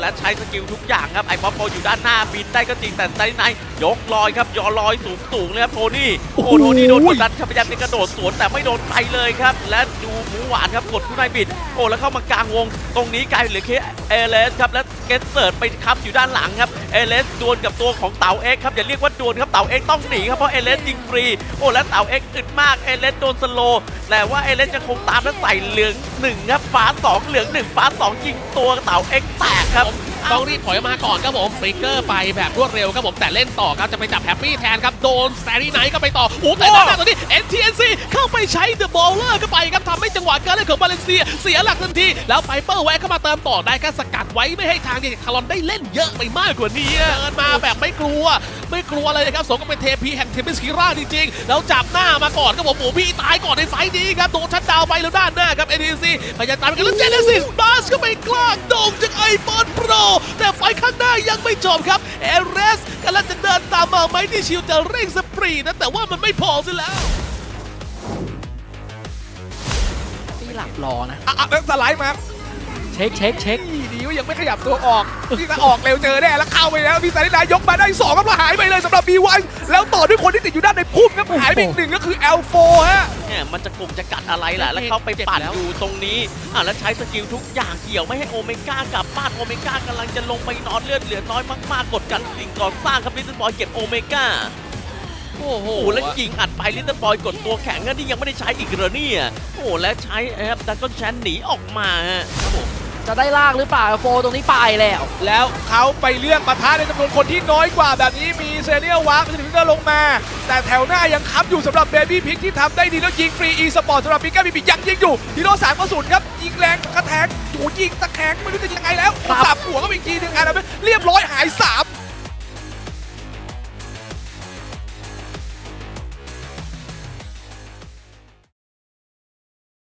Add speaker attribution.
Speaker 1: และใช้สกิลทุกอย่างครับไอ้ป๊อปโปอยู่ด้านหน้าบินได้ก็จริงแต่ไซไน ยกลอยครับยอลอยสูงสูงเลยครับโทนี่โอ้โหโทนี่โดนกดดันครับพยายามจะกระโดดสวนแต่ไม่โดนใครเลยครับ และดูหมูหวานครับกดคู่นายบิด โอ้แล้วเข้ามากลางวง ตรงนี้กลายเหลือแค่เอเลสครับและเกตเสิร์ตไปครับอยู่ด้านหลังครับเอเลสดวลกับตัวของเต่าเอ็กครับอย่าเรียกว่าดวลครับเต่าเอ็กต้องหนีครับเพราะเอเลสยิงฟรีโอ้และเต่าเอ็กอึดมากเอเลสโดนสโลแต่ว่าเอเลสยังคงตามและใส่เหลืองหนึ่งครับฟ้าสองเหลืองหนึ่งฟ้าสองยิงตัวเต่าเอ็กแตกครับ
Speaker 2: ต้องรีบถอยมาก่อนครับผมฟริกเกอร์ไปแบบรวดเร็วครับผมแต่เล่นต่อครับจะไปจับแฮปปี้แทนครับโดนสแตรี่ไนท์ก็ไปต่อโอ้แต่ด้านหน้าตอนนี้ NTNC เข้าไปใช้เดอะบอลเลอร์ก็ไปครับ ของบาเลนเซีย เสียหลักทันที แล้วไฟเปอร์แวะเข้ามาเติมต่อได้แค่สกัดไว้ไม่ให้ทางเดคารอนได้เล่นเยอะไปมากกว่านี้เดินมาแบบไม่กลัว ไม่กลัวอะไรเลยครับสมกับเป็นเทพีแห่งเทมิสคิราจริงๆแล้วจับหน้ามาก่อนครับผมโอ้พี่ตายก่อนในไฟต์นี้ครับโดนชัดดาวน์ไปแล้วด้านหน้าครับ NTNC พยายามตามไปกันแล้วเจเนซิสบัสก็ไปกลางโด่งจากไอปอนโปรแต่ไฟต์ข้างหน้ายังไม่จบครับเอเรสกำลังจะเดินตามมาไหมที่ชิวจะเร่งสปรีดนะแต่ว่ามันไม่พอสิแล้ว
Speaker 3: ลับรอนะ
Speaker 4: อะอะแล้วสไลด์มา
Speaker 3: เช็คเช็คเช็ค
Speaker 4: นี่ดีว่ายังไม่ขยับตัวออกนี่ถ้าออกเร็วเจอแน่แล้วเข้าไปแล้วพี่สารินายกมาได้สองครับแล้วหายไปเลยสำหรับ B1 แล้วต่อด้วยคนที่ติดอยู่ด้านในพุ่มครับหายไปอีกหนึ่งก็คือ L4 ฮะ
Speaker 1: เนี่ยมันจะกลุ่มจะกัดอะไรล่ะแล้วเขาไปปัดอยู่ตรงนี้อะแล้วใช้สกิลทุกอย่างเกี่ยวไม่ให้โอเมก้ากลับบ้านโอเมก้ากำลังจะลงไปนอนเลือดเหลือน้อยมากๆกดกันสิ่งก่อสร้างครับลิตเติ้ลบอยเก็บโอเมก้า
Speaker 2: โอ้โห
Speaker 1: โอ้โห แล้วยิงอัดไปลิตเติ้ลบอยกดตัวแข็งนั่นที่ยังไม่ได้ใช้อีกเหรอเนี่ยโอ้โหและใช้ครับดักก้อนแชนหนีออกมาฮะครับผม
Speaker 3: จะได้ลากหรือเปล่าโฟตรงนี้ไปแล้ว
Speaker 4: แล้วเขาไปเลือกปะทะในจำนวนคนที่น้อยกว่าแบบนี้มีเซเนียลวาร์ปถึงจะลงมา แต่แถวหน้ายังค้ำอยู่สำหรับเบบี้พิกที่ทำได้ดีแล้วยิงฟรีอีสปอร์ตสำหรับปิก้าบีบียังยิงอยู่ฮีโร่สามกระสุนครับ ยิงแรงกระแทกโอ้โหยิงตะแคงไม่รู้จะยังไงแล้ว
Speaker 3: ครับ
Speaker 4: สับหัวก็อีกทีหนึงอะแล้วเรียบร้อย